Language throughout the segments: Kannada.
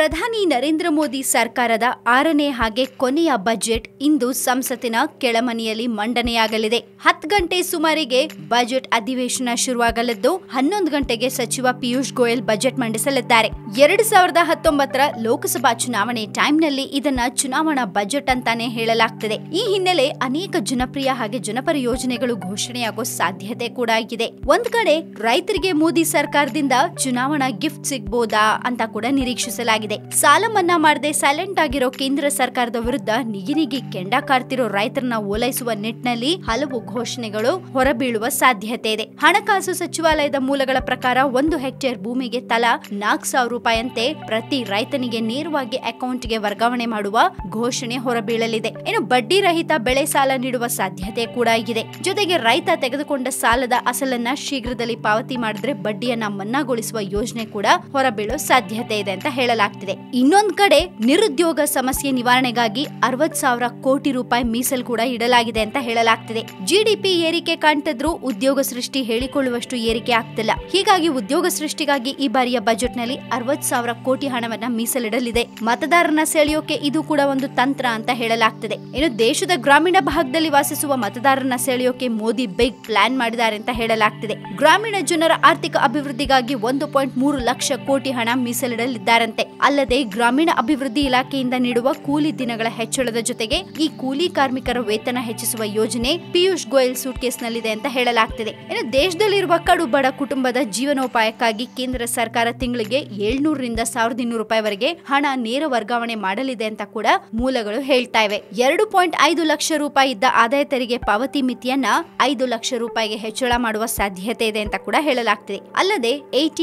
ಪ್ರಧಾನಿ ನರೇಂದ್ರ ಮೋದಿ ಸರ್ಕಾರದ ಆರನೇ ಹಾಗೆ ಕೊನೆಯ ಬಜೆಟ್ ಇಂದು ಸಂಸತ್ತಿನ ಕೆಳಮನೆಯಲ್ಲಿ ಮಂಡನೆಯಾಗಲಿದೆ. ಹತ್ತು ಗಂಟೆ ಸುಮಾರಿಗೆ ಬಜೆಟ್ ಅಧಿವೇಶನ ಶುರುವಾಗಲಿದ್ದು, ಹನ್ನೊಂದು ಗಂಟೆಗೆ ಸಚಿವ ಪಿಯೂಷ್ ಗೋಯಲ್ ಬಜೆಟ್ ಮಂಡಿಸಲಿದ್ದಾರೆ. ಎರಡು ಸಾವಿರದ ಹತ್ತೊಂಬತ್ತರ ಲೋಕಸಭಾ ಚುನಾವಣೆ ಟೈಮ್ನಲ್ಲಿ ಇದನ್ನ ಚುನಾವಣಾ ಬಜೆಟ್ ಅಂತಾನೆ ಹೇಳಲಾಗ್ತಿದೆ. ಈ ಹಿನ್ನೆಲೆ ಅನೇಕ ಜನಪ್ರಿಯ ಹಾಗೆ ಜನಪರ ಯೋಜನೆಗಳು ಘೋಷಣೆಯಾಗೋ ಸಾಧ್ಯತೆ ಕೂಡ ಇದೆ ಒಂದ್ ಕಡೆ ರೈತರಿಗೆ ಮೋದಿ ಸರ್ಕಾರದಿಂದ ಚುನಾವಣಾ ಗಿಫ್ಟ್ ಸಿಗ್ಬೋದಾ ಅಂತ ಕೂಡ ನಿರೀಕ್ಷಿಸಲಾಗಿದೆ. ಸಾಲ ಮನ್ನಾ ಮಾಡದೆ ಸೈಲೆಂಟ್ ಆಗಿರೋ ಕೇಂದ್ರ ಸರ್ಕಾರದ ವಿರುದ್ಧ ನಿಗಿನಿಗಿ ನಿಗಿ ಕೆಂಡ ಕಾರ್ತಿರೋ ರೈತರನ್ನ ಓಲೈಸುವ ನಿಟ್ಟಿನಲ್ಲಿ ಹಲವು ಘೋಷಣೆಗಳು ಹೊರಬೀಳುವ ಸಾಧ್ಯತೆ ಇದೆ. ಹಣಕಾಸು ಸಚಿವಾಲಯದ ಮೂಲಗಳ ಪ್ರಕಾರ ಒಂದು ಹೆಕ್ಟೇರ್ ಭೂಮಿಗೆ ತಲಾ ನಾಲ್ಕು ಸಾವಿರ ರೂಪಾಯಿಯಂತೆ ಪ್ರತಿ ರೈತನಿಗೆ ನೇರವಾಗಿ ಅಕೌಂಟ್ಗೆ ವರ್ಗಾವಣೆ ಮಾಡುವ ಘೋಷಣೆ ಹೊರಬೀಳಲಿದೆ. ಇನ್ನು ಬಡ್ಡಿ ರಹಿತ ಬೆಳೆ ಸಾಲ ನೀಡುವ ಸಾಧ್ಯತೆ ಕೂಡ ಇದೆ ಜೊತೆಗೆ ರೈತ ತೆಗೆದುಕೊಂಡ ಸಾಲದ ಅಸಲನ್ನ ಶೀಘ್ರದಲ್ಲಿ ಪಾವತಿ ಮಾಡಿದ್ರೆ ಬಡ್ಡಿಯನ್ನ ಮನ್ನಾಗೊಳಿಸುವ ಯೋಜನೆ ಕೂಡ ಹೊರಬೀಳೋ ಸಾಧ್ಯತೆ ಇದೆ ಅಂತ ಹೇಳಲಾಗ್ತಿದೆ. ಇನ್ನೊಂದ್ ಕಡೆ ನಿರುದ್ಯೋಗ ಸಮಸ್ಯೆ ನಿವಾರಣೆಗಾಗಿ ಅರವತ್ ಸಾವಿರ ಕೋಟಿ ರೂಪಾಯಿ ಮೀಸಲು ಕೂಡ ಇಡಲಾಗಿದೆ ಅಂತ ಹೇಳಲಾಗ್ತಿದೆ. ಜಿಡಿಪಿ ಏರಿಕೆ ಕಾಣ್ತಿದ್ರು ಉದ್ಯೋಗ ಸೃಷ್ಟಿ ಹೇಳಿಕೊಳ್ಳುವಷ್ಟು ಏರಿಕೆ ಆಗ್ತಿಲ್ಲ. ಹೀಗಾಗಿ ಉದ್ಯೋಗ ಸೃಷ್ಟಿಗಾಗಿ ಈ ಬಾರಿಯ ಬಜೆಟ್ನಲ್ಲಿ ಅರವತ್ ಸಾವಿರ ಕೋಟಿ ಹಣವನ್ನ ಮೀಸಲಿಡಲಿದೆ. ಮತದಾರನ ಸೆಳೆಯೋಕೆ ಇದು ಕೂಡ ಒಂದು ತಂತ್ರ ಅಂತ ಹೇಳಲಾಗ್ತಿದೆ. ಇನ್ನು ದೇಶದ ಗ್ರಾಮೀಣ ಭಾಗದಲ್ಲಿ ವಾಸಿಸುವ ಮತದಾರರನ್ನ ಸೆಳೆಯೋಕೆ ಮೋದಿ ಬಿಗ್ ಪ್ಲಾನ್ ಮಾಡಿದ್ದಾರೆ ಅಂತ ಹೇಳಲಾಗ್ತಿದೆ. ಗ್ರಾಮೀಣ ಜನರ ಆರ್ಥಿಕ ಅಭಿವೃದ್ಧಿಗಾಗಿ ಒಂದು ಪಾಯಿಂಟ್ ಮೂರು ಲಕ್ಷ ಕೋಟಿ ಹಣ ಮೀಸಲಿಡಲಿದ್ದಾರಂತೆ. ಅಲ್ಲದೆ ಗ್ರಾಮೀಣ ಅಭಿವೃದ್ಧಿ ಇಲಾಖೆಯಿಂದ ನೀಡುವ ಕೂಲಿ ದಿನಗಳ ಹೆಚ್ಚಳದ ಜೊತೆಗೆ ಈ ಕೂಲಿ ಕಾರ್ಮಿಕರ ವೇತನ ಹೆಚ್ಚಿಸುವ ಯೋಜನೆ ಪಿಯೂಷ್ ಗೋಯಲ್ ಸೂಟ್ಕೇಸ್ನಲ್ಲಿದೆ ಅಂತ ಹೇಳಲಾಗ್ತಿದೆ. ಇನ್ನು ದೇಶದಲ್ಲಿರುವ ಕಡು ಬಡ ಕುಟುಂಬದ ಜೀವನೋಪಾಯಕ್ಕಾಗಿ ಕೇಂದ್ರ ಸರ್ಕಾರ ತಿಂಗಳಿಗೆ ಏಳ್ನೂರರಿಂದ ಸಾವಿರದ ಇನ್ನೂರು ರೂಪಾಯಿವರೆಗೆ ಹಣ ನೇರ ವರ್ಗಾವಣೆ ಮಾಡಲಿದೆ ಅಂತ ಕೂಡ ಮೂಲಗಳು ಹೇಳ್ತಾ ಇವೆ. ಎರಡು ಪಾಯಿಂಟ್ ಐದು ಲಕ್ಷ ರೂಪಾಯಿ ಇದ್ದ ಆದಾಯ ತೆರಿಗೆ ಪಾವತಿ ಮಿತಿಯನ್ನ ಐದು ಲಕ್ಷ ರೂಪಾಯಿಗೆ ಹೆಚ್ಚಳ ಮಾಡುವ ಸಾಧ್ಯತೆ ಇದೆ ಅಂತ ಕೂಡ ಹೇಳಲಾಗ್ತಿದೆ. ಅಲ್ಲದೆ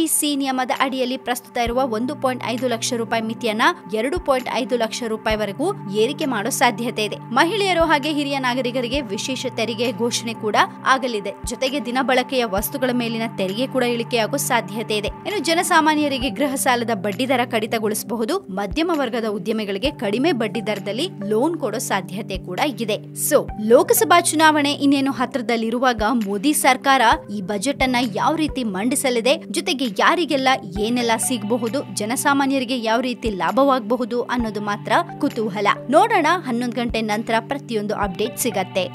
ಸಿ ನಿಯಮದ ಅಡಿಯಲ್ಲಿ ಪ್ರಸ್ತುತ ಇರುವ ಒಂದು ಪಾಯಿಂಟ್ ಐದು ಲಕ್ಷ ರೂಪಾಯಿ ಮಿತಿಯನ್ನ ಎರಡು ಪಾಯಿಂಟ್ ಐದು ಲಕ್ಷ ರೂಪಾಯಿವರೆಗೂ ಏರಿಕೆ ಮಾಡೋ ಸಾಧ್ಯತೆ ಇದೆ. ಮಹಿಳೆಯರು ಹಾಗೆ ಹಿರಿಯ ನಾಗರಿಕರಿಗೆ ವಿಶೇಷ ತೆರಿಗೆ ಘೋಷಣೆ ಕೂಡ ಆಗಲಿದೆ. ಜೊತೆಗೆ ದಿನ ಬಳಕೆಯ ವಸ್ತುಗಳ ಮೇಲಿನ ತೆರಿಗೆ ಕೂಡ ಇಳಿಕೆಯಾಗೋ ಸಾಧ್ಯತೆ ಇದೆ. ಇನ್ನು ಜನಸಾಮಾನ್ಯರಿಗೆ ಗೃಹ ಸಾಲದ ಬಡ್ಡಿ ದರ ಕಡಿತಗೊಳಿಸಬಹುದು. ಮಧ್ಯಮ ವರ್ಗದ ಉದ್ಯಮಿಗಳಿಗೆ ಕಡಿಮೆ ಬಡ್ಡಿ ದರದಲ್ಲಿ ಲೋನ್ ಕೊಡೋ ಸಾಧ್ಯತೆ ಕೂಡ ಇದೆ. ಸೊ ಲೋಕಸಭಾ ಚುನಾವಣೆ ಇನ್ನೇನು ಹತ್ರದಲ್ಲಿರುವಾಗ ಮೋದಿ ಸರ್ಕಾರ ಈ ಬಜೆಟ್ ಅನ್ನ ಯಾವ ರೀತಿ ಮಂಡಿಸಲಿದೆ? ಜೊತೆಗೆ ಯಾರಿಗೆಲ್ಲ ಏನೆಲ್ಲ ಸಿಗಬಹುದು? ಜನಸಾಮಾನ್ಯರಿಗೆ ಯಾವ ರೀತಿ ಲಾಭವಾಗಬಹುದು ಅನ್ನೋದು ಮಾತ್ರ ಕುತೂಹಲ. ನೋಡೋಣ ಹನ್ನೊಂದು ಗಂಟೆ ನಂತರ ಪ್ರತಿಯೊಂದು ಅಪ್ಡೇಟ್ ಸಿಗತ್ತೆ.